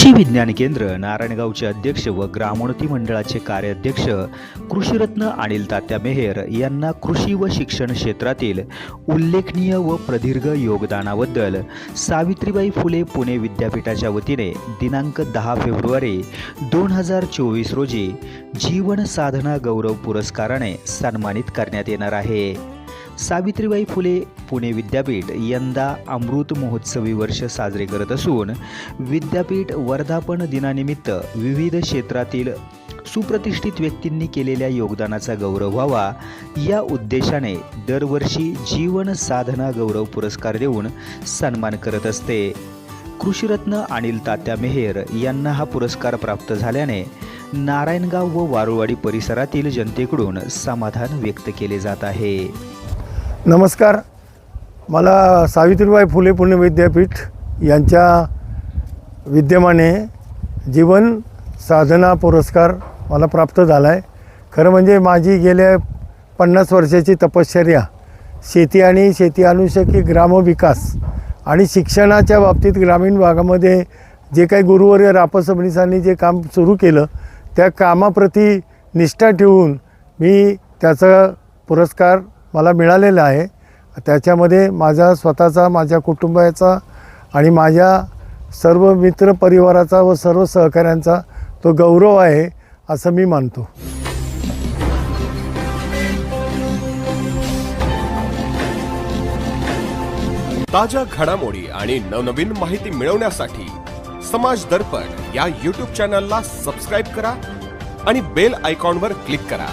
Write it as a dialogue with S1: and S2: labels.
S1: कृषी विज्ञान केंद्र नारायणगावचे अध्यक्ष व ग्रामोन्नती मंडळाचे कार्याध्यक्ष कृषीरत्न अनिल तात्या मेहेर यांना कृषी व शिक्षण क्षेत्रातील उल्लेखनीय व प्रदीर्घ योगदानाबद्दल सावित्रीबाई फुले पुणे विद्यापीठाच्या वतीने दिनांक दहा फेब्रुवारी दोन हजार चोवीस रोजी जीवन साधना गौरव पुरस्काराने सन्मानित करण्यात येणार आहे. सावित्रीबाई फुले पुणे विद्यापीठ यंदा अमृत महोत्सवी वर्ष साजरे करत असून विद्यापीठ वर्धापन दिनानिमित्त विविध क्षेत्रातील सुप्रतिष्ठित व्यक्तींनी केलेल्या योगदानाचा गौरव व्हावा. या उद्देशाने दरवर्षी जीवन साधना गौरव पुरस्कार देऊन सन्मान करत असते. कृषीरत्न अनिल तात्या मेहेर यांना हा पुरस्कार प्राप्त झाल्याने नारायणगाव व वारुळवाडी परिसरातील जनतेकडून समाधान व्यक्त केले जात आहे.
S2: नमस्कार. मला सावित्रीबाई फुले पुणे विद्यापीठ यांच्या विद्यमाने जीवन साधना पुरस्कार मला प्राप्त झाला आहे खरं म्हणजे माझी गेल्या पन्नास वर्षाची तपश्चर्या शेती आणि शेती अनुषंगी ग्रामविकास आणि शिक्षणाच्या बाबतीत ग्रामीण भागामध्ये जे काही गुरुवर्य रापसबनीसांनी जे काम सुरू केलं त्या कामाप्रती निष्ठा ठेवून मी त्याचा पुरस्कार मला मिळालेला आहे. त्याच्यामध्ये माझा स्वतःचा माझ्या कुटुंबाचा आणि माझ्या सर्व मित्र परिवाराचा व सर्व सहकाऱ्यांचा तो गौरव आहे असं मी मानतो.
S3: ताज्या घडामोडी आणि नवनवीन माहिती मिळवण्यासाठी समाज दर्पण या यूट्यूब चॅनलला सबस्क्राईब करा आणि बेल आयकॉनवर क्लिक करा.